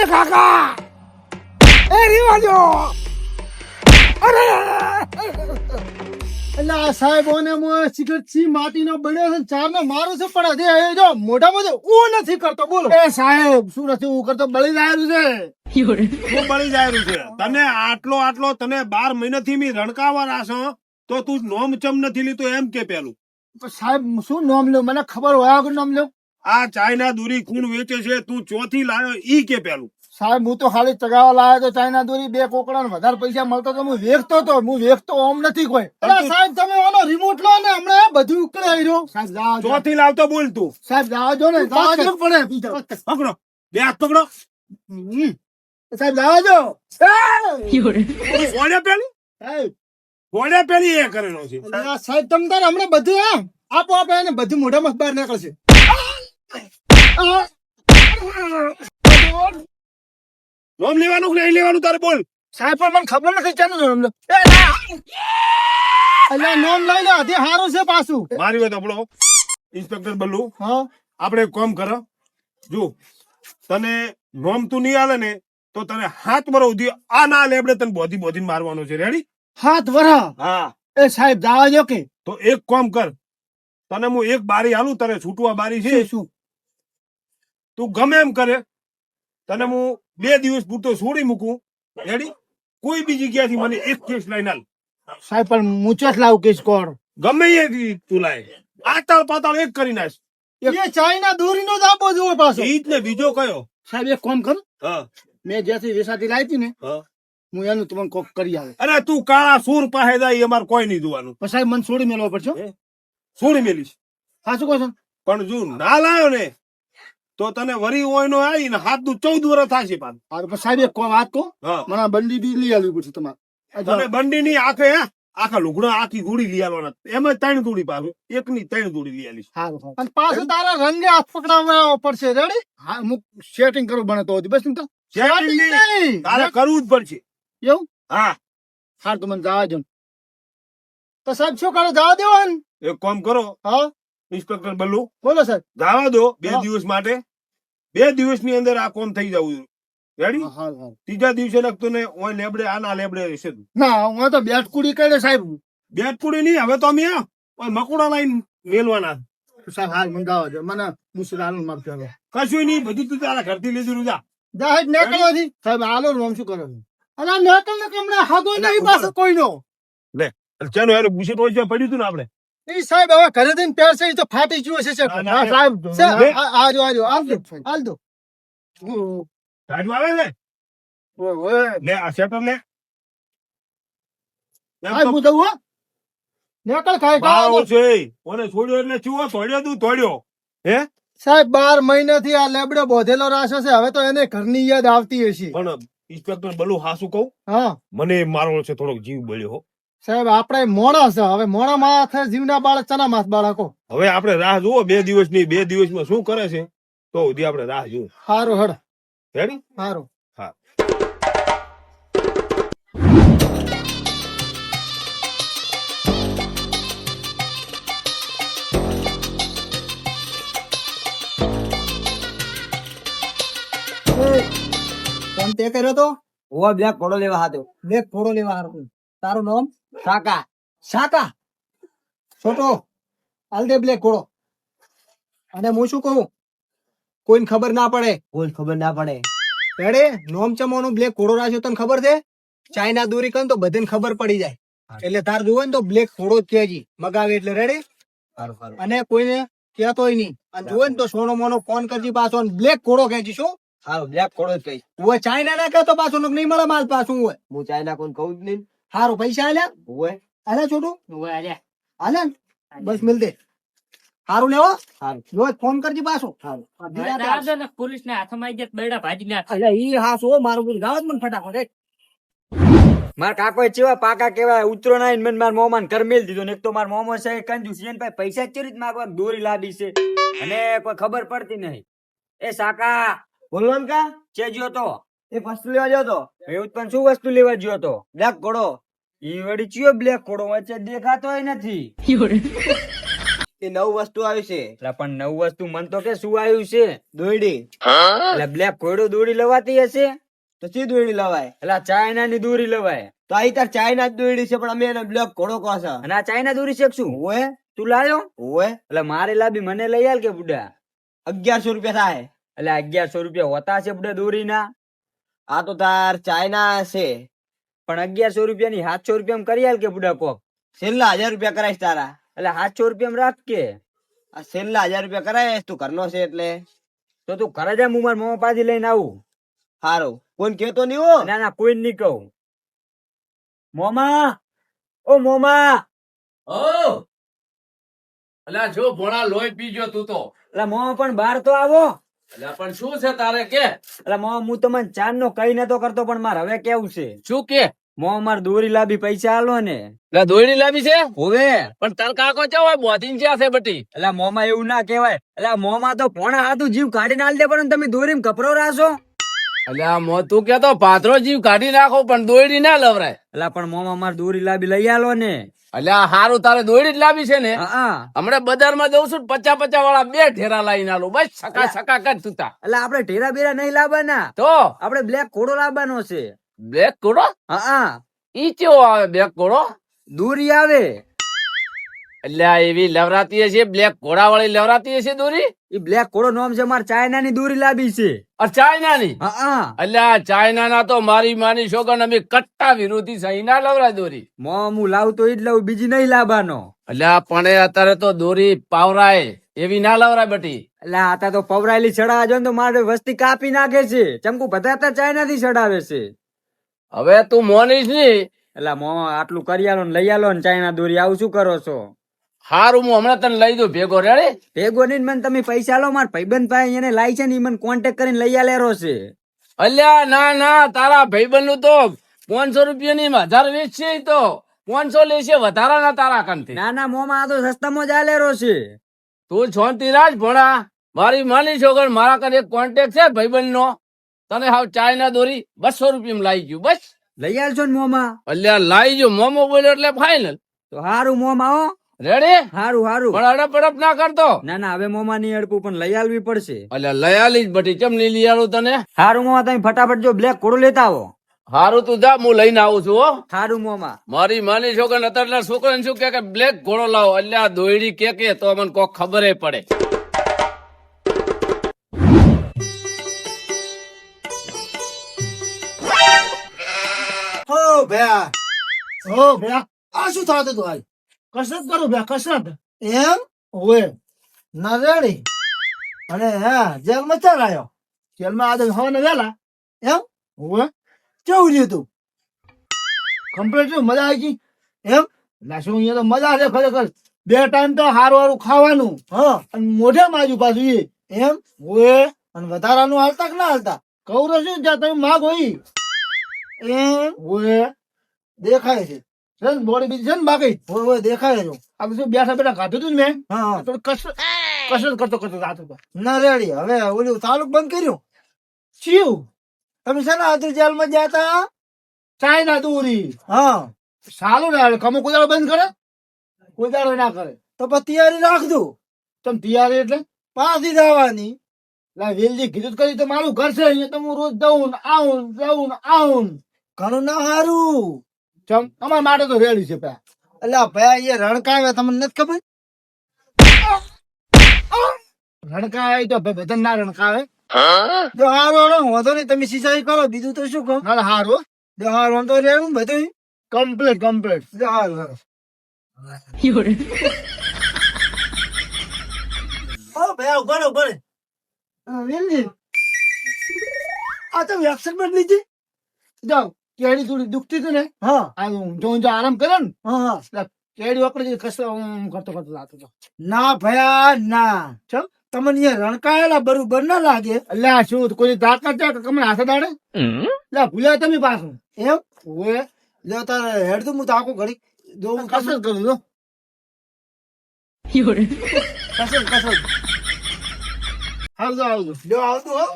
એ કાકા! એ રીવાજો અરે! એટલે આ સાહેબોને મોં સિગરેટ સી માટીનો બન્યો છે ચાર ને મારું છે પણ હજી એ જો મોઢામાં જો હું નથી કરતો બોલો. એ સાહેબ શું નથી હું કરતો? બળી જાયેલું છે. હું બળી જાયેલું છે. તને આટલો આટલો તને બાર મહિનાથી મી રણકાવા રાસો તો તું નોમ ચમ નથી લીધું એમ કે પેલું? સાહેબ શું નોમ લ્યો મને ખબર હોય આગળ નામ લ્યો. આ ચાઇના દૂરી ખૂણ વેચે છે તું ચોથી લાવ્યો ઈ કે પેલું? સાહેબ હું તો ખાલી ચગાવવા લાવ્યો તો ચાઇના દોરી બે કોકડા ને વધારે પૈસા મળતો તો હું વેચતો તો હું વેચતો ઓમ નથી કોઈ. સાહેબ તમે ઓનો રિમોટ લો ને હમણાં બધું ઉકળે રહ્યો સાહેબ જાઓ ચોથી લાવતો બોલ તું. સાહેબ લાવજો જો ને જાઓ જો પડે પકડો. બે હાથ પકડો. સાહેબ લાવજો જો પેલી? સાહેબ. ગોળે પેલી એ કરેલો છે. સાહેબ તમ તાર હમણાં બધું એમ આપો આપે ને બધું મોઢામાં બહાર નીકળશે. નોમ લેવાનું કે નહીં લેવાનું તારે બોલ? સાહેબ પણ મને ખબર નથી ચાલુ નોમ લે. અલ્યા નોમ લઈ લો હજી હારું છે પાછું. મારી વાત આપણો ઇન્સ્પેક્ટર બલ્લુ હા? આપણે એક કામ કર જો તને નોમ તું નહીં આલે ને તો તને હાથ મરો ઉધી આ ના લેબડે તને બોધી બોધી મારવાનો છે. રેડી હાથ વરા? હા. એ સાહેબ જાવા જો કે. તો એક કામ કર. તને હું એક બારી આલું તને છૂટવા બારી છે. શું? તું ગમે એમ કરે. તને હું બે દિવસ પૂરતો છોડી મૂકું. રેડી કોઈ બી જગ્યાથી મને એક કેસ લઈને આલ. સાહેબ પણ મૂચસ લાવ કેસ કોણ? ગમે એ તું લાય. આતાળ પાતાળ એક કરી નાખ. એ ચાઇના દોરીનો જ આપો જોવો પાછો. ઈ જ ને બીજો કયો? સાહેબ એક કોમ કર. હા. મેં જ્યાંથી વેસાતી લાવી હતી ને હા. હું એનું તમને કોક કરી આવે. અરે તું કાળા સૂર પાસે જાય અમાર કોઈ નહીં જોવાનું. પણ સાહેબ મને છોડી મેળવો પડશે હો. હે? છોડી મેલીશ. સાચું કહો છો? પણ જો ના લાયો ને તો તને વરી હોય નો આવી ને હાથનું ચૌદ વર્ષ થાય પાછું. સાહેબ એક વાત કહો? મને બંડી બી લઈ આવવી પડશે તમારે. તને બંડી ની આખે હે? આખા લુગડા આખી ગોળી લઈ આવવાના એમ ત્રણ તોડી પાછું. એક ની ત્રણ તોડી લઈ આવીશ. અને પાછું તારા રંગે હાથ પકડાવવા પડશે. રેડી હા હું સેટિંગ કરું બને તો બસ તો. તારે કરવું જ પડશે. એવું? હા. હાર તો મને જવા દો તો સાહેબ શું કરો? જવા દેવો એક કામ કરો. હા? ઇન્સ્પેક્ટર બલ્લુ બોલો સાહેબ. જવા દો બે દિવસ માટે. બે દિવસની અંદર આ કોમ થઈ જવું રેડી. ત્રીજા દિવસે લખતું ને ઓય લેબડે આના લેબડે રહેશે ના હું તો બેટકુડી કરે સાહેબ. બેટકુડી નહીં હવે તો અમે ઓય મકોડા લાઈન મેલવાના. સાહેબ હાલ મંગાવો છો મને હાલ માફ કરો કશું નહીં બધું તું તારા ઘરથી લીધું રૂજા જાહેર નીકળ્યો નથી સાહેબ હાલો રોમ શું કરો? છો આ નીકળ ને કમડે હાથો નહીં પાસે કોઈનો? ચાલો એનું બુશેટ હોય છે પડ્યું હતું ને આપણે. એ સાહેબ હવે ઘરે જઈને પહેરશે એ તો ફાટી જુએ છે સાહેબ. સાહેબ આજો આજો આવે ને. લે આ હું જઉં હો? ખાય ભાવ છે. ઓને છોડ્યો એટલે ચૂવો તોડ્યો તું તોડ્યો. હે? સાહેબ બાર મહિનાથી આ લેબડો બોધેલો રાખ્યો છે. હવે તો એને ઘરની યાદ આવતી હશે. પણ ઇન્સ્પેક્ટર બલુ હાસુ કહું. હા. મને મારો છે થોડોક જીવ બળ્યો હો. સાહેબ આપણે મોણા છે. હવે મોણા માથે જીવના બાળક ચના માસ બાળકો. હવે આપણે રાહ જુઓ બે દિવસની બે દિવસમાં શું કરે છે તો સુધી આપણે રાહ જુઓ. સારું હડ. રેડી સારું હા. ફોન તે કર્યો તો? હોવા બ્લેક ઘોડો લેવા હાથો. બ્લેક કોડો લેવા હારું. તારું નામ? શાકા શાકા છોટો. દે બ્લેક ઘોડો. અને હું શું કહું? કોઈને ખબર ના પડે. કોઈ ખબર ના પડે. રેડે નોમ ચમોનો બ્લેક ઘોડો રાખ્યો. તને ખબર છે? ચાઇના દોરી કન તો બધાને ખબર પડી જાય. એટલે તાર જોવે ને તો બ્લેક ઘોડો જ કહેજી મગાવે એટલે રેડે અને કોઈને કહેતોય નહીં. અને જોવે ને તો સોનો મોનો ફોન કરજી પાછો બ્લેક ઘોડો કહેજી શું? હા બ્લેક ઘોડો જ કહીશ હું ચાઇના ના કહેતો પાછો નહીં મળે માલ પાછું હોય હું ચાઇના કોઈ કહું જ નહીં. હારું પૈસા આલ્યા? હોય. આલ્યા છોટું? આલ્યા. ને? બસ મિલ દે. હારું લેવો સારું જો ફોન કરજી પાછો. પોલીસ ને હાથમાં આવી બેડા ભાજી અલ્યા ઈ હાસ હો મારું બધું ગાવ મને ફટાફટ રે માર કાકો ચેવા પાકા કેવાય ઉતરો ના મન માર મોમાન કરમેલ દીધો ને. એક તો માર મોમો છે કંજૂસ છે ભાઈ પૈસા ચેરી જ માગવા દોરી લાદી છે. અને કોઈ ખબર પડતી નહીં. એ સાકા. બોલો ને કા? ચે તો. એ વસ્તુ લેવા ગયો તો એવું પણ શું વસ્તુ લેવા ગયો તો બ્લેક ઘોડો. ઈ વળી ચિયો બ્લેક ઘોડો વચ્ચે દેખાતોય નથી. એ નવું વસ્તુ આવી છે. એટલે પણ નવ વસ્તુ મન તો કે શું આવ્યું છે? દોયડી. એટલે બ્લેક ઘોડો દોરી લવાતી હશે? તો શી દોયડી લવાય? એટલે ચાઇના ની દોરી લવાય. તો આ તાર ચાઇના દોયડી છે પણ અમે એને બ્લેક ઘોડો કહો છો. અને આ ચાઇના દોરી શેકશું ઓએ તું લાયો? ઓએ એટલે મારે લાબી મને લઈ આલ કે બુડા? અગિયારસો રૂપિયા થાય. એટલે અગિયારસો રૂપિયા હોતા છે બુડા દોરીના આ તો તાર ચાઇના છે પણ અગિયારસો રૂપિયા ની સાતસો રૂપિયા કરી આલ કે બુડા કોક? છેલ્લા હજાર રૂપિયા કરાઈશ તારા. એટલે સાતસો રૂપિયા રાખ કે. આ છેલ્લા હજાર રૂપિયા કરાય તું ઘરનો છે એટલે. તો તું ઘરે જા હું મારા મોમાં પાછી લઈને આવું. સારું કોઈ કેતો નહીં હો. ના ના કોઈ નહીં કહું. મોમા. ઓ મોમા. ઓ! અલા જો ભોળા લોહી પીજો તું તો. એટલે મોમા પણ બહાર તો આવો. પણ શું છે તારે કે? એટલે મોમા હું તમને ચાર નો કઈ નતો કરતો પણ મારે હવે કેવું છે? શું કે? મોમા મારે દોરી લાવી પૈસા આલો ને. એટલે દોરી લાવી છે? હોવે. પણ તાર કાકો ચો હોય? બોધીન જ્યાં છે બટી? એટલે મોમા એવું ના કહેવાય. એટલે મોમાં તો પોણા હાથું જીવ કાઢીને આલ દે પણ તમે દોરીમાં કપરો રાશો. અલ્યા મો તું કેતો પાથરો જીવ કાઢી નાખો પણ દોરી ના લવરાય. એટલે પણ મોમા મારે દોરી લાવી લઈ આલો ને. અલ્યા હારું તારે દોડી જ લાવી છે ને. હમણાં બજારમાં જઉં છું પચા પચા વાળા બે ઢેરા લાવીને આલું. બસ સકા સકા કર તું તા. એટલે આપણે ઢેરા બેરા નહીં લાવવાના. તો? આપણે બ્લેક ઘોડો લાવવાનો છે. બ્લેક કોડો હા હા. ઈ કેવો આવે બ્લેક કોડો દૂરી આવે. અલ્યા એવી લવરાતી છે બ્લેક ઘોડા વાળી લવરાતી છે દોરી? એ બ્લેક ઘોડો નામ છે મારે ચાઇના ની દોરી લાવી છે. ચાઇના ચાઇનાની? એટલે ચાઇના ના તો મારી માની છોકરા અમે કટ્ટા વિરોધી સહી ના લવરા દોરી. મોં હું લાવતો એ જ લાવું બીજી નહીં લાવવાનો. અલ્યા પણ અત્યારે તો દોરી પાવરાય એવી ના લવરાય બટી. એટલે આતા તો પવરાયેલી ચડાવે છે ને તો મારે વસ્તી કાપી નાખે છે. ચમકુ બધા અત્યારે ચાઇના થી ચડાવે છે. હવે તું મોનીશની? એટલે મો આટલું કરી આલો ને લઈ આલો ને ચાઇના દોરી આવું શું કરો છો? હારું હું હમણાં તને લઈ દઉં ભેગો રેડે? ભેગો નહીં મને તમે પૈસા લો મારા ભાઈબંધ ભાઈ એને લાઈ છે ને એ મને કોન્ટેક્ટ કરીને લઈ આલેરો છે. અલ્યા ના ના તારા ભાઈબંધનું તો પાંચસો રૂપિયા ની હજાર વેચ છે તો. પાંચસો લેશે વધારા ના તારા કંથી ના ના મોમાં આ તો સસ્તામાં જ આલેરો છે. તું છોનતી રાજ ભણા. મારી માની છોકર મારા કને એક કોન્ટેક્ટ છે ભાઈબંધ નો તને હાવ ચાઇના દોરી બસો રૂપિયા લાઈ ગયું બસ. લઈ આલશો ને મોમાં? અલ્યા લાઈ ગયો. મોમો બોલ્યો એટલે ફાઇનલ તો હારું મોમાં હો. રેડી હારું હારું. પણ અડપ અડપ ના કરતો. ના ના હવે મોમાં નહીં અડપું પણ લઈ આલવી પડશે. એટલે લઈ આલી જ બટી ચમ નહીં લઈ આલું તને? હારું મોમાં તમે ફટાફટ જો બ્લેક કોડો લેતા આવો. હારું તું જા હું લઈને આવું છું હો. હારું મોમાં. મારી માની છોકરા અત્યારના છોકરાને શું કે કે બ્લેક ઘોડો લાવો? અલ્યા દોયડી કે કે તો મને કોક ખબર પડે. હો ભયા. હો ભયા. આ શું થતું તું આજ કસરત કરું બે કસરત. એમ? ઓએ ના રેડી અને હા જેલમાં ચાલ આવ્યો જેલમાં આજે હવાને વેલા. એમ? ઓએ કેવું રહ્યું તું? કમ્પ્લીટ મજા આવી ગઈ? એમ? ના શું અહીંયા તો મજા છે ખરેખર. બે ટાઈમ તો હારું હારું ખાવાનું. હા. અને મોઢે માજુ પાછું એ એમ? ઓએ અને વધારાનું હાલતા કે ના હાલતા? કહું તો શું જ્યાં તમે માગ હોય. એમ? ઓએ દેખાય છે. છે બોડી બીજી છે ને બાકી. હોય હોય દેખાય જો આ શું બેઠા બેઠા ખાધું તું ને મેં? હા તો કસરત કસરત કરતો કરતો રાત ઉપર. ના રેડી. હવે ઓલું તાલુક બંધ કર્યું? શિવ તમે છે ને આદર જેલમાં ગયા હતા ચાઇના દૂરી. હા. સારું ને કમો કુદાડો બંધ કરે? કુદાડો ના કરે. તો પછી તૈયારી રાખજો તમે તૈયારી એટલે? પાછી જવાની. લા વેલજી કીધું કરી તો મારું ઘર છે અહીંયા તો હું રોજ દઉં આવું જઉં આવું ઘણું ના હારું. ચમ અમારા માટે તો રેડી છે પા. એટલે ભાઈ એ રણકાવે તમને નથી ખબર? રણકાવે તો ભાઈ બધા ના રણકાવે જો હારો હારો વાંધો નહીં તમે સિંચાઈ કરો બીજું તો શું કહો? ના હારો જો હારો તો રેવું બધું? Complete complete. જો હારો ઓ ભાઈ ઊભા ઊભા વેલજી આ તો વેબસાઈટ પણ લીધી. જાઓ. કેડી થોડી દુખતી હતી ને હા. આ ઊંઝો આરામ કરે ને હા કેડી કસ કરતો કરતો લાતો હતો. ના ભયા ના. ચલ તમને અહીંયા રણકાયેલા બરોબર ના લાગે? એટલે આ શું કોઈ તાકાત છે કે કમને હાથે દાડે? એટલે ભૂલ્યા તમે પાછું. એમ? ઓએ લે તારે હેડ તો હું તાકો ઘડી જો હું કસરત કરું જો કસરત કસરત. આવજો આવજો લ્યો આવજો હો.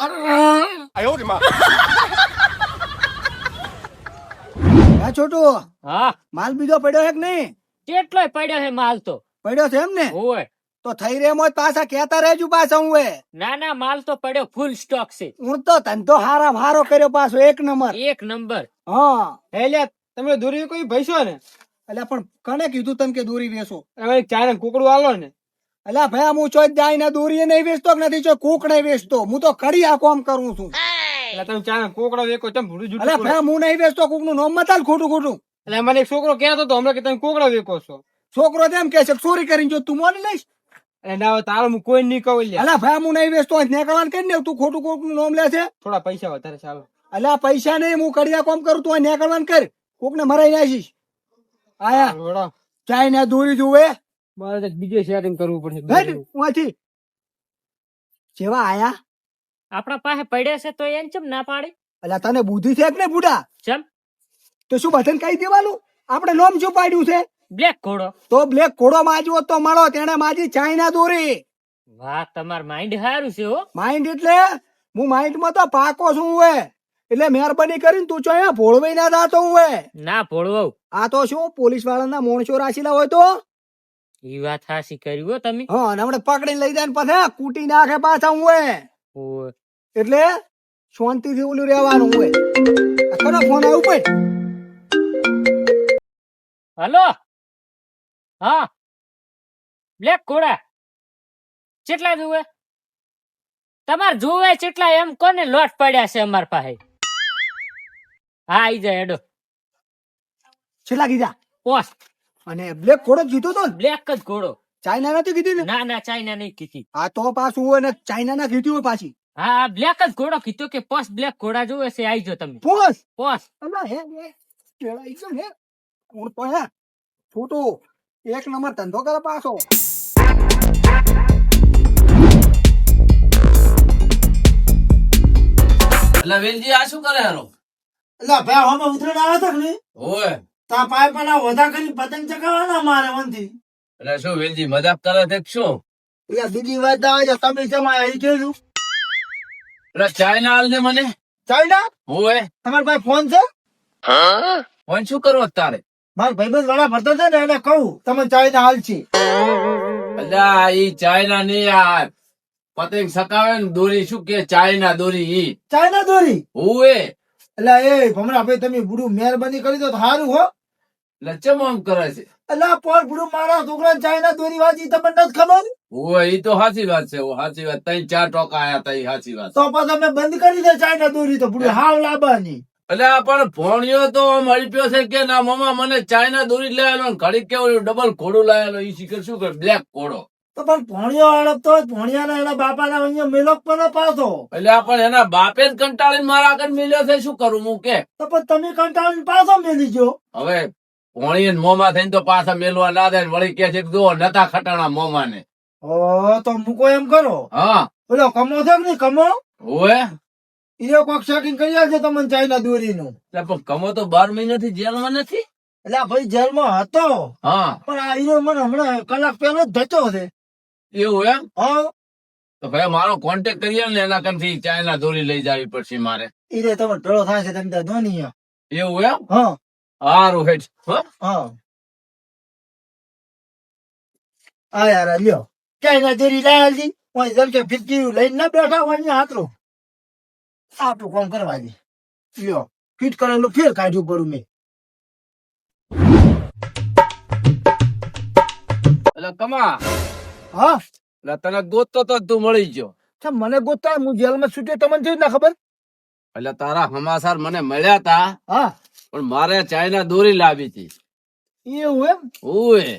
એ હા હા છોટુ હા. માલ બીજો પડ્યો છે કે નહીં? કેટલોય પડ્યો છે માલ તો? પડ્યો છે એમ ને? ઓય તો થઈ રે મોજ પાછા કેતા રહેજો પાછા હું એ. ના ના માલ તો પડ્યો ફૂલ સ્ટોક છે. હું તો ધંધો હારા હારો કર્યો પાછો એક નંબર. એક નંબર. હા. એટલે તમે દોરી કોઈ ભૈસો ને? એટલે પણ કને કીધું તને કે દોરી વેસો હવે એક ચારે કુકડું આલો ને. એટલે ભાઈ હું ચોઈ જાય ને દોરી નહીં વેચતો કે નથી ચો કૂક નહીં વેચતો? હું તો કડી આ કામ કરું છું. એટલે તમે ચા કોકડો વેકો ચમ ભૂડું એટલે અલા ભાઈ હું નહીં વેચતો કૂકનું નામ મતાલ ખોટું ખોટું. એટલે મને એક છોકરો કહેતો હતો હમણાં કે તમે કોકડો વેકો છો. છોકરો તેમ કે છે ચોરી કરીને જો તું મોની લઈશ. એટલે ના તારો હું કોઈ નહીં કહું લે અલા ભાઈ હું નહીં વેચતો નીકળવાનું કરી ને? તું ખોટું કોકનું નામ લે છે. થોડા પૈસા વધારે ચાલો અલા પૈસા નહીં હું કડિયા કોમ કરું તું નીકળવાનું કર. કોક ને મરાઈ નાખીશ. આયા. ચાઈ ચાય ને દોરી જોવે મારે તો બીજે શેરિંગ કરવું પડશે. જેવા આયા? આપણા પાસે પડ્યા છે તો એમ ચમ ના પાડે? એટલે તને બુદ્ધિ છે કે ને બુડા ચમ? તો શું બધાને કહી દેવાનું? આપણે નોમ શું પાડ્યું છે? બ્લેક ઘોડો. તો બ્લેક ઘોડો માજવો તો મળો તેણે માજી ચાઇના દોરી. વાહ તમાર માઇન્ડ સારું છે હો. માઇન્ડ એટલે હું માઇન્ડમાં તો પાકો છું હું એટલે મહેરબાની કરીને તું છો અહીંયા ભોળવાઈ ના જાતો હું ના ભોળવો આ તો શું પોલીસ વાળાના મોણસો રાખેલા હોય તો? ઈ વાત હાસી કરી હો તમે. હા અને હમણાં પકડીને લઈ જાય પાછા કૂટી નાખે પાછા હું એટલે શાંતિ થી ઓલું રહેવાનું હોય ખરો ફોન આવ્યો પણ હલો? હા. બ્લેક ઘોડા. કેટલા જુએ? તમાર જુએ કેટલા એમ કોને લોટ પડ્યા છે અમાર પાસે? હા આઈ જાય એડો છેલ્લા કીધા? પોસ અને બ્લેક ઘોડો જીતો તો બ્લેક જ ઘોડો. ચાઇના નથી કીધી ને? ના ના ચાઇના નહીં કીધી. આ તો પાછું હોય ને ચાઇના ના કીધી હોય પાછી. હા બ્લેક જ ઘોડો કીધો કે પોસ બ્લેક ઘોડા જોવે છે આઈ જો તમે. પોસ પોસ અલા હે હે કેળાઈ ગયો હે? કોણ તો હે? છોટો એક નંબર ધંધો કરે પાછો. એટલે વેલજી આ શું કરે હારો અલા ભાઈ આમાં ઉતરણ આવે છે ને ઓય તા પાઇપ ના વધા કરી પતંગ ચગાવવાના મારે મનથી એટલે શું વેલજી મજાક કરે છે શું? એટલે બીજી વાત આવે છે તમે જમા આવી ગયું એટલે ચાઇના હાલ ને મને. ચાઇના? ઓય તમારા ભાઈ ફોન છે? ફોન શું કરવો અત્યારે મારા ભાઈબંધ વાળા ભરતા છે ને એને કહું તમે ચાઇના હાલ છે. અલ્યા ઈ ચાઇના ની આ પતંગ સકાવે ને દોરી શું કે ચાઇના દોરી ઈ? ચાઇના દોરી? ઓય એટલે એ ભમરા ભાઈ તમે બુડું મહેરબાની કરી દો તો સારું હો. એટલે આમ કરે છે. એટલે પોર બુડું મારા છોકરા ચાઇના દોરી વાંચી તમને નથી ખબર? ઓય ઈ તો સાચી વાત છે ઓ સાચી વાત. તઈ ચાર ટોકા આયા તા સાચી વાત. તો પછી અમે બંધ કરી દે ચાઇના દોરી તો બુડું હાવ લાવવાની એટલે પણ ભોણિયો તો આમ અડપ્યો છે કે ના મમ્મા મને ચાઇના દોરી લાયેલો ઘડી કેવું ડબલ ઘોડું લાયેલો ઈ શીખર શું કરે? બ્લેક ઘોડો. તો પણ ભોણિયો હડપતો ભોણિયાના એના બાપાના અહીંયા મેલોક પણ પાછો એટલે પણ એના બાપે જ કંટાળીને મારા આગળ મિલ્યો છે શું કરું હું કે? તો પણ તમે કંટાળીને પાછો મેલી ગયો. હવે ભોણીએ મોમાં થઈને તો પાછા મેલવા ના દે ને વળી કે છે જો નતા ખટાણા મોમાં ને ઓ તો મૂકો એમ કરો. હા. ઓલો કમો છે કે નહીં? કમો? ઓએ એ કોક શેકિંગ કરી આવજો તમને ચાઇના દોરીનું. એટલે પણ કમો તો બાર મહિનાથી જેલમાં નથી? એટલે ભાઈ જેલમાં હતો. હા. પણ આ હીરો મને હમણાં કલાક પહેલો જ ધચો છે. એવું એમ? હા. તો ભાઈ મારો કોન્ટેક્ટ કરીએ ને એના કંથી ચાઇના દોરી લઈ જવી પડશે મારે. ઈ રે તમે ટળો થાય છે તમે ધોની એવું એમ? હા. હારું હેઠ હો. આ યાર લ્યો. ચાઇના દોરી લાયા જી ઓય જેમ કે ફિરકી લઈને ના બેઠા હોય ને હાથરો. આપણું કામ કરવા દે? લ્યો ફિટ કરેલું ફેર કાઢ્યું પડું મેં. એટલે કમા હા? એટલે તને ગોતતો તો તું મળી ગયો. છે મને ગોતા હું જેલમાં છૂટ્યો તમને જોઈ ના ખબર? એટલે તારા હમાસાર મને મળ્યા તા. હા. પણ મારે ચાઇના દોરી લાવી હતી. એવું એમ? ઓય.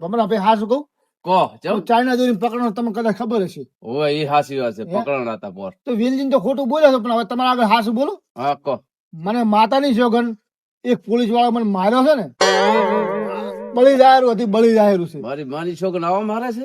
ભમરા ભાઈ હા શું કહું કો ચમ ચાઇના દોરી પકડવાનું તમને કદાચ ખબર હશે. ઓય એ હાસી વાત છે? પકડણા હતા પોર. તો વિલજીન તો ખોટું બોલે છે પણ હવે તમારે આગળ હાસું બોલો? હા કો મને માતાની સોગન એક પોલીસ વાળો મને માર્યો છે ને બળી જાહેરું હતી બળી જાહેરું છે. મારી માની છોકરા આવા મારે છે?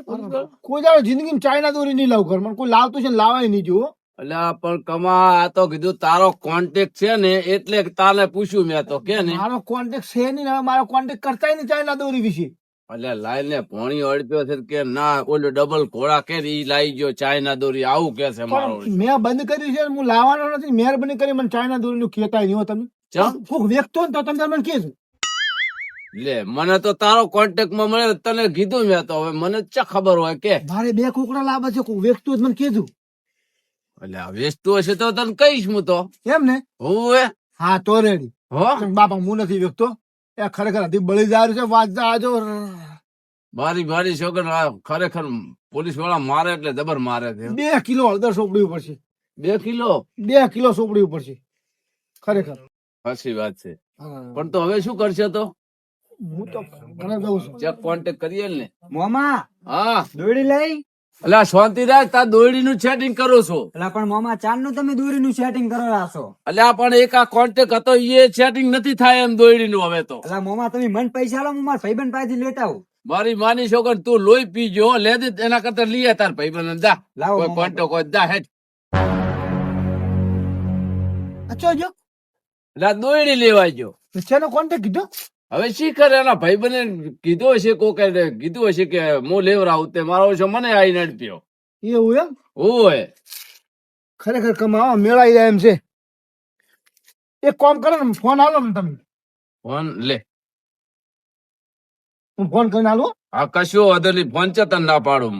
કોઈ જાણે જિંદગીમાં ચાઇના દોરી નહીં લાવ ઘર મને કોઈ લાવતું છે ને લાવાય નહીં જુઓ એટલે પણ કમા આ તો કીધું તારો કોન્ટેક્ટ છે ને એટલે તારે પૂછ્યું મેં તો કે ને? મારો કોન્ટેક છે નહીં હવે મારો કોન્ટેક્ટ કરતા નહીં ચાલે દોરી વિશે. એટલે લાઈ ને ભોણી અડપ્યો છે કે ના ઓલો ડબલ ઘોડા કે ઈ લાઈ ગયો ચાઇના દોરી આવું કે છે મારો. મેં બંધ કર્યું છે હું લાવવાનો નથી મહેરબાની કરી મને ચાઇના દોરી નું કેતા નહીં તમે. કોક વેચતો ને તો તમે મને કહેજો લે મને તો તારો કોન્ટેક્ટમાં મળે તને કીધું મેં તો હવે મને ચા ખબર હોય કે. મારે બે કુકડા લાવવા છે કોક વેચતો મને કહેજો. એટલે વેચતું હશે તો તને કહીશ હું તો. એમ ને હોવે હા તો રેડી. હો? બાપા હું નથી વેચતો. એ ખરેખર હતી બળી જાય છે વાંચતા આજો મારી મારી છોકર ખરેખર પોલીસવાળા મારે એટલે જબર મારે છે બે કિલો હળદર સોપડી પડશે બે કિલો? બે કિલો સોપડી પડશે ખરેખર. સાચી વાત છે. પણ તો હવે શું કરશે તો? હું તો ઘરે જઉં છું. ચેક કોન્ટેક્ટ કરીએ ને. મોમા હા. દોડી લઈ. એટલે શાંતિ રાખ તાર દોરડી નું સેટિંગ કરો છો. એટલે પણ મામા ચાંદનું તમે દોરી નું સેટિંગ કરો છો એટલે પણ એક આ કોન્ટેક હતો એ સેટિંગ નથી થાય એમ દોરડી નું હવે તો. એટલે મામા તમે મન પૈસા લો મારા ભાઈબંધ પાસેથી લેતા આવું. મારી માની છોકર તું લોહી પીજો લે દે એના કરતા લઈએ તાર ભાઈ બને જા. લાવો કોઈ મોમા. કોન્ટેક્ટ હોય જા હેઠ અચ્છો જો એટલે દોરડી લેવા જો શેનો કોન્ટેક કીધો? હવે શિખર એના ભાઈ બને કીધું હશે કોકે કીધું હશે કે હું લેવરાવું તે મારો છે મને આઈ નડપ્યો એવું એમ? ઓય ખરેખર કમાવા મેળાઈ જાય એમ છે. એક કામ કરો ને ફોન આલો ને તમે ફોન લે. હું ફોન કરીને આલો આ કશું અદલી ફોન છે તને ના પાડું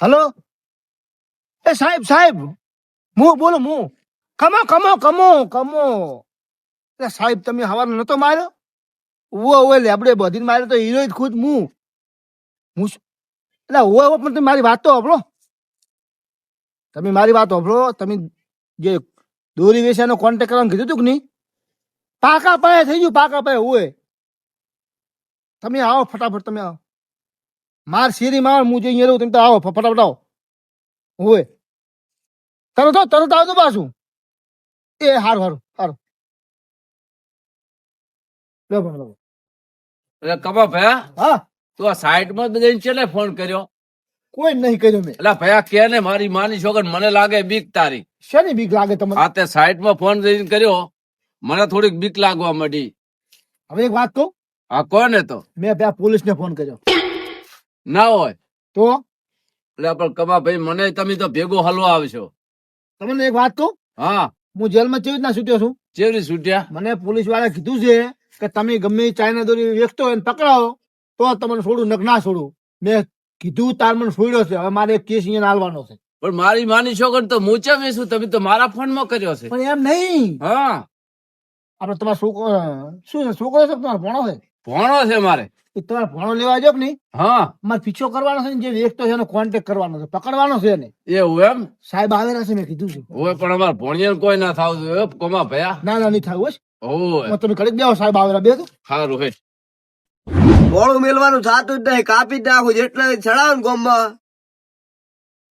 હલો? એ સાહેબ સાહેબ હું બોલો હું? કમો કમો કમો કમો. એટલે સાહેબ તમે હવાર નતો માર્યો? ઉવો ઉવે લેબડે બધી માર્યો તો હીરો ખુદ હું હું એટલે ઉવો ઉવો પણ તમે મારી વાત તો સાંભળો તમે મારી વાત સાંભળો તમે જે દોરી વેચાનો કોન્ટેક્ટ કરવાનું કીધું હતું કે નહીં? પાકા પાયે થઈ ગયું પાકા પાયે હોય તમે આવો ફટાફટ તમે આવો. માર શેરી માર હું જે રહું તમે તો આવો ફટાફટ આવો. હોય તરત આવો, તરત આવજો પાછું. એ હારું હારું હારું. લો ભાઈ, લો. એટલે કબા ભયા હા? તું આ સાઈડમાં જઈને ચેલે ફોન કર્યો? કોઈ નહીં કર્યો મેં. એટલે ભયા કે ને મારી માની છોકર મને લાગે બીક તારી. શેની બીક લાગે તમને? આ તે સાઈડમાં ફોન જઈને કર્યો મને થોડીક બીક લાગવા માંડી. હવે એક વાત કહું? હા કોને તો? મેં પોલીસ ને ફોન કર્યો. ના હોય. તો? એટલે પણ કબા ભાઈ મને તમે તો ભેગો હલવા આવશો. તમને એક વાત કહું? હા. હું જેલમાં કેવી રીતના છૂટ્યો છું? ચેવરી છૂટ્યા મને પોલીસવાળા કીધું છે કે તમે ગમે ચાઇના દોરી વેચતો હોય પકડાવો તો તમને છોડું નક ના છોડું. મેં કીધું તાર મને છોડ્યો છે. હવે મારે કેસ અહીંયા હાલવાનો છે. પણ મારી માની છોકર તો મૂચા વેશું તમે તો મારા ફોનમાં કર્યો છે. પણ એમ નહીં. હા. આપડે તમારો છોકરો શું છે? છોકરો છે તમારો ભણો છે? ભણો છે મારે. તમારે ભણો લેવા જો કે નહીં? હા. મારે પીછો કરવાનો છે ને જે વેચતો છે એનો કોન્ટેક્ટ કરવાનો છે. પકડવાનો છે એને. એવું એમ? સાહેબ આવેલા છે મેં કીધું છે. ઓય પણ અમારે ભણિયા કોઈ ના થાવ જોઈએ. કોમા ભયા? ના ના નહીં થાય ઓય. તમે કડીક દેવો સાહેબ આવેલા બે સારું હે. મોડું મેલવાનું થતું જ નહીં. કાપી જ નાખું જેટલે ચડાવ ને ગોમમાં.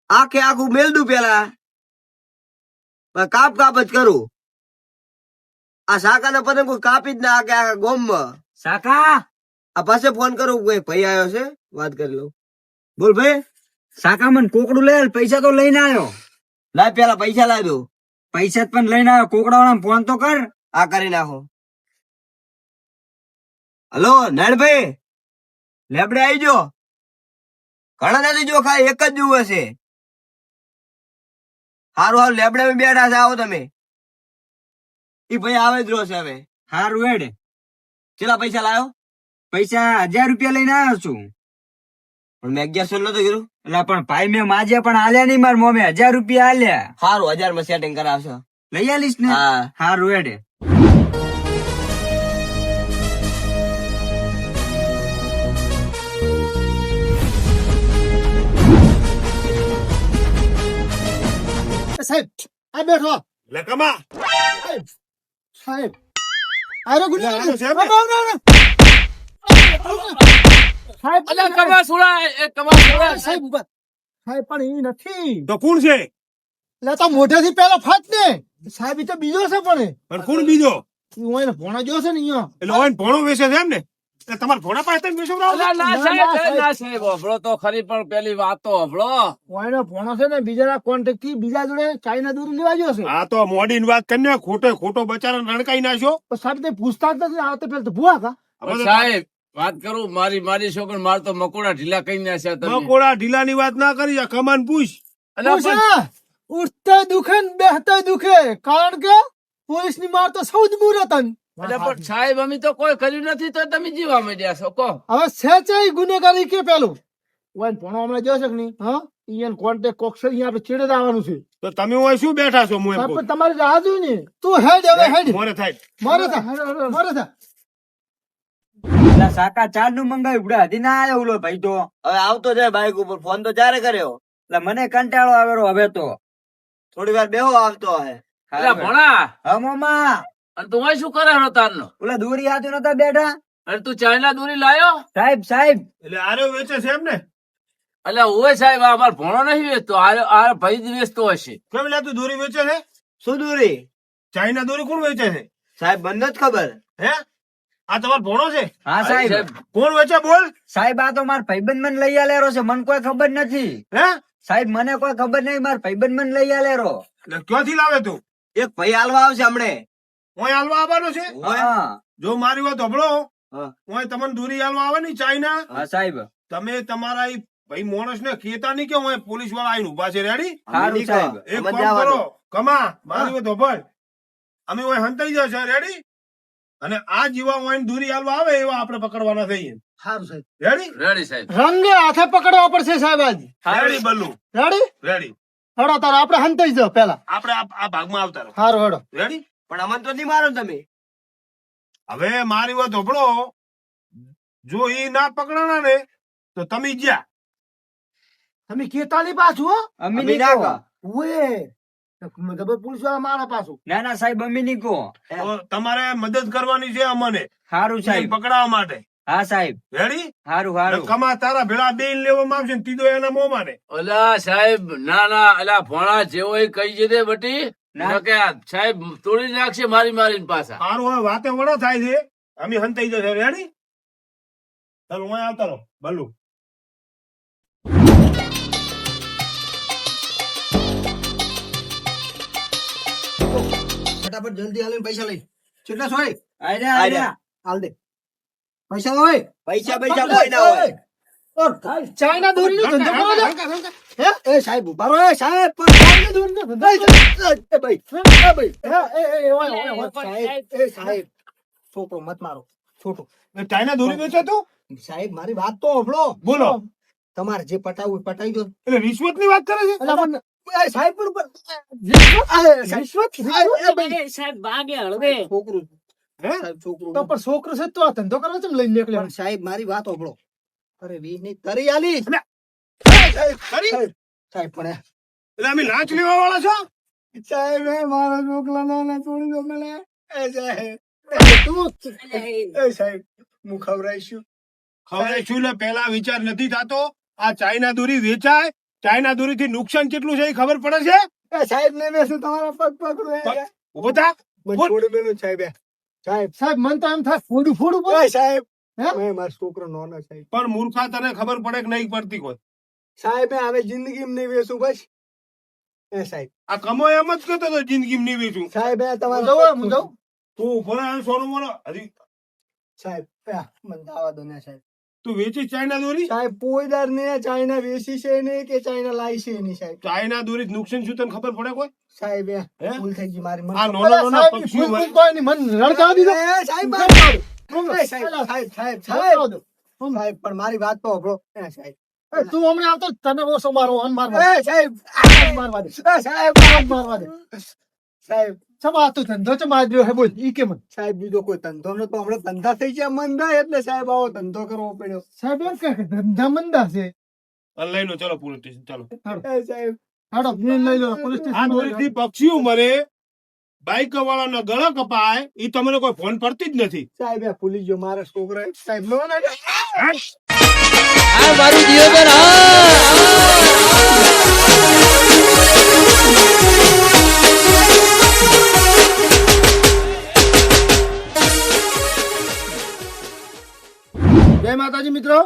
આખે આખું મેલ દઉં પેલા કાપ કાપ જ કરું. આ શાકા ના પતંગ કોઈ કાપી જ ના આખે આખા ગોમમાં. સાકા આ પાસે ફોન કરો કોઈ ભાઈ આવ્યો છે વાત કરી લઉં. બોલ ભાઈ. સાકા મને કોકડું લઈ પૈસા તો લઈને આવ્યો. લાય પેલા પૈસા લાવી દઉં પૈસા પણ લઈને આવ્યો. કોકડા ફોન તો કર. આ કરી નાખો. હલો નાનભાઈ લેબડે આવી જો ઘણા નથી જો ખાલી એક જ જુએ છે. હારું હારું લેબડે બેઠા છે આવો તમે. ઈ ભાઈ આવે જ રહ્યો છે હવે. હારું હેડ. કેટલા પૈસા લાયો? પૈસા હજાર રૂપિયા લઈને આવ્યો છું. પણ મેં અગિયારસો નતો કીધું એટલે પણ ભાઈ મેં માજે પણ આલ્યા નહીં માર મોમે હજાર રૂપિયા હાલ્યા સારું હજારમાં સેટિંગ કરાવશો. લઈ આલીશ ને? હા. સારું હેડ. સાહેબ આ બેઠો. લકમા સાહેબ સાહેબ. આરો લે, આનો સાહેબ. આવો, આવો, આવો. સાહેબ કમા સુળાય એ કમા સુળાય સાહેબ ઉપર સાહેબ પણ એ નથી. તો કોણ છે? એટલે તો મોઢેથી પેલો ફાટ ને સાહેબ એ તો બીજો છે પણ. પણ કોણ બીજો? ભણો હું એને ભોણા જો છે ને અહીંયા એટલે ઓન ભણો બેસે છે એમ ને તમારા ભોણા પાસે તમે વેચવડાવો ના ના, સાહેબ ના, સાહેબ. હભળો તો ખરી પણ પેલી વાત તો હભળો હું એનો છે ને બીજા કોન્ટેક્ટથી બીજા જોડે ચાઇના દૂર લેવા ગયો છે. આ તો મોડી વાત કરીને ખોટો ખોટો બચારા રણકાઈ નાખ્યો. પણ સાહેબ તે પૂછતા જ નથી આવતે પેલા તો ભૂવા કા? સાહેબ વાત કરું મારી મારી છોકર માર તો મકોડા ઢીલા કઈ નાખ્યા તમે. મકોડા ઢીલાની વાત ના કરી કમાન પૂછ. ઉઠતા દુખે ને બેહતા દુખે. કારણ કે પોલીસની માર તો સૌ જ મુરતન પણ સાહેબ અમે તો કોઈ કર્યું નથી તો તમે જીવા માંડ્યા છો કહો. હવે સેચાઈ ગુનેગારી કે પેલું? ઓય ભણો હમણાં જશે કે નહીં? હા? ઈયન કોન્ટેક કોક્સ અહીંયા આપણે છેડે જ આવવાનું છે. તો તમે હોય શું બેઠા છો હું એમ કહું પણ રાહ જોઈ ને. તું હેડ હવે હેડ. મોરે થાય. મોરે થાય મોરે થાય સાકા ચારનું મંગાવ્યું બુડા હજી ના આવ્યો ઓલો ભાઈ તો. હવે આવતો જાય બાઈક ઉપર ફોન તો ચારે કર્યો. એટલે મને કંટાળો આવેલો હવે તો. થોડી વાર બેહો આવતો હે. ભણા. હા મામા. અને તું શું કરે તારનો? ઓલા દોરી હાથે નતા બેઠા? અને તું ચાઇના દોરી લાયો? સાહેબ સાહેબ. એટલે આરે વેચે છે એમ ને એટલે ઓય સાહેબ આ અમાર ભણો નહીં વેચતો આ આ ભાઈ જ વેચતો હશે. કેમ લે તું દોરી વેચે છે? શું દૂરી? ચાઇના દોરી કોણ વેચે છે? સાહેબ બંધ જ ખબર. હે? આ તમારો ભણો છે? હા સાહેબ. કોણ વેચે બોલ? સાહેબ આ તો માર ભાઈબંધ મને લઈ આલેરો છે મને કોઈ ખબર નથી. હે? સાહેબ મને કોઈ ખબર નહીં માર ભાઈબંધ મને લઈ આલેરો. ક્યાંથી લાવે તું? એક ભાઈ હાલવા આવશે હમણે. હું હાલવા આવવાનો છે? જો મારી વાત ધબળો હા. હું તમને દૂરી હાલવા આવે ને ચાઇના? હા સાહેબ. તમે તમારા ભાઈ માણસ ને કેતા નહીં કે હું પોલીસવાળા આવીને ઊભા છે રેડી સાહેબ. એક કામ કરો. કમા મારી વાત હંભળ અમે ઓય હંતાઈ જશે રેડી અને આ જેવા ઓય દૂરી હાલવા આવે એવા આપણે પકડવાના થઈએ સારું સાહેબ. રેડી રેડી સાહેબ. રંગે હાથે પકડવા પડશે સાહેબ આજ. રેડી બલ્લુ? રેડી રેડી હેડો તારે આપણે હંતાઈ જાવ પેલા આપણે આ ભાગ ભાગમાં આવતા રહો. સારું હેડો. રેડી પણ અમને તો નહીં મારો તમે. હવે મારી વાત હંભળો. જો ઈ ના પકડાણા ને તો તમે જ્યાં. તમે કેતાલી પાછું હો. અમી અમી ઓએ જબર પોલીસવાળા મારા પાછું. ના ના સાહેબ અમી નીકો તો તમારે મદદ કરવાની છે અમને. સારું સાહેબ. પકડાવવા માટે. હા સાહેબ. રેડી? સારું સારું કમા તારા ભેળા બે લેવામાં આવશે ને તીધો એના મો ને. ઓલા સાહેબ ના ના અલા ભોણા જેવો એ કહી જશે બટી. સાહેબ તોડી નાખશે મારી મારીને પાછા. સારું હવે વાતે વડો થાય છે. અમે હંતાઈ જશે. રેડી ચાલો હું આવતા રહો. ભલું ફટાફટ જલ્દી આલીને પૈસા લઈ. કેટલા સોય આયરા આયરા. હાલ દે. પૈસા હોય? પૈસા પૈસા કોઈ ના હોય. ચાઇના દોરી ધંધો કરો હે? એ સાહેબ ઊભા રહો એ સાહેબ પણ ચાઇના દોરીનો ધંધો એ ભાઈ એ ભાઈ હે? એ એ ઓય ઓય ઓય સાહેબ એ સાહેબ છોકરો મત મારો છોટો ચાઇના દોરી વેચે તું સાહેબ મારી વાત તો સાંભળો બોલો તમારે જે પટાવું પટાઈ દો એટલે રિશ્વતની વાત કરે છે સાહેબ ભાઈ સાહેબ ભાગે હળવે છોકરું છોકરું તો પણ છોકરો છે તો આ ધંધો કરવા છે લઈ નીકળ્યો સાહેબ મારી વાત સાંભળો અરે વી નહીં તરી આલી. સાહેબ પણ એટલે અમે નાચ લેવા વાળા છો? સાહેબ એ મારા છોકરા ને છોડી દો મને એ સાહેબ એ સાહેબ હું ખવડાવીશું. હવે શું લે પેલા વિચાર નથી થતો. આ ચાઇના દોરી વેચાય. ચાઇના દોરી થી નુકસાન કેટલું છે એ ખબર પડે છે? એ સાહેબ ને મેં શું તમારા પગ પગ ઊભો થા. બોલ. છોડી બેનું સાહેબ એ. સાહેબ સાહેબ મન તો એમ થાય ફોડું ફોડું બોલ. સાહેબ હે? મારો છોકરો નાનો સાહેબ પણ મૂર્ખા તને ખબર પડે કે નહીં પડતી કોઈ? સાહેબ હવે જિંદગી નહીં વેચું બસ. એ સાહેબ. આ કમો એમ જ કહેતો હતો જિંદગી નહીં વેચું. સાહેબ તમારે જવું હું જવું તું ઊભો રહે સોનું મોનો હજી. સાહેબ મને દાવા દો ને સાહેબ. તું વેચી ચાઇના દોરી? સાહેબ પોઈદાર ને ચાઇના વેચી છે ને કે ચાઇના લાવી છે ને સાહેબ? ચાઇના દોરી નુકસાન શું તને ખબર પડે કોઈ? સાહેબ? ભૂલ થઈ ગઈ મારી આ નાના નાના સાહેબ સાહેબ સાહેબ સાહેબ સાહેબ સાહેબ પણ મારી વાત તો સાંભળો. સાહેબ તું હમણાં આવતો તને ઓછો મારો અન મારવા સાહેબ મારવા દે. સાહેબ મારવા દે. સાહેબ. ચમા ધંધો ચમા દ્યો હે બોલ ઈ કે સાહેબ બીજો કોઈ ધંધો નતો હમણાં ધંધા થઈ ગયા મંદા એટલે સાહેબ આવો ધંધો કરવો પડ્યો. સાહેબ એમ કે ધંધા મંદા છે. લઈ લો ચલો પોલીસ સ્ટેશન ચાલો. સાહેબ. હાડો લઈ લો પોલીસ આ પક્ષીઓ મરે બાઈક વાળાના ગળા કપાય એ તમને કોઈ ફોન પડતી જ નથી. સાહેબ આ ભૂલી ગયો મારા છોકરા સાહેબ લો ને. જય માતાજી મિત્રો.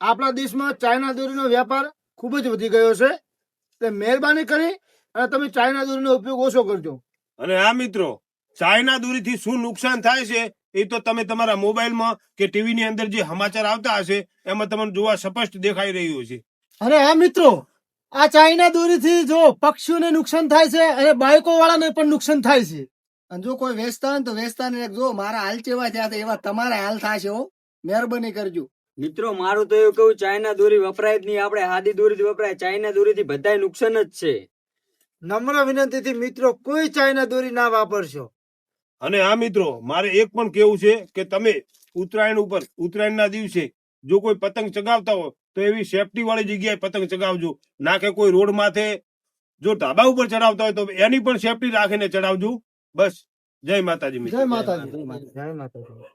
આપણા દેશમાં ચાઇના દોરીનો વેપાર ખૂબ જ વધી ગયો છે. એટલે મહેરબાની કરી અને તમે ચાઇના દોરીનો ઉપયોગ ઓછો કરજો. અને આ મિત્રો ચાઇના દોરીથી શું નુકસાન થાય છે એ તો તમે તમારા મોબાઈલમાં કે ટીવીની અંદર જે સમાચાર આવતા હશે એમાં તમને જોવા સ્પષ્ટ દેખાઈ રહ્યું છે અને હા મિત્રો આ ચાઇના દોરીથી જો પક્ષીઓને નુકસાન થાય છે અને બાળકો વાળાને પણ નુકસાન થાય છે. અને જો કોઈ વેચતા હોય તો વેચતા જો મારા હાલ ચેવા થયા એવા તમારા હાલ થશે હો. મહેરબાની કરજો. મિત્રો મારું તો એવું કેવું ચાઇના દોરી વપરાય જ નહીં. આપણે હાદી દોરીથી વપરાય. ચાઇના દોરીથી બધાય નુકસાન જ છે. નમ્ર વિનંતીથી મિત્રો કોઈ ચાઇના દોરી ના વાપરશો. અને આ મિત્રો મારે એક પણ કેવું છે કે તમે ઉત્તરાયણ ઉપર ઉત્તરાયણના દિવસે જો કોઈ પતંગ ચગાવતા હોય તો એવી સેફટી વાળી જગ્યાએ પતંગ ચગાવજો. ના કે કોઈ રોડ માથે જો ધાબા ઉપર ચડાવતા હોય તો એની પણ સેફટી રાખીને ચડાવજો. બસ. જય માતાજી મિત્રો. જય માતાજી. જય માતાજી.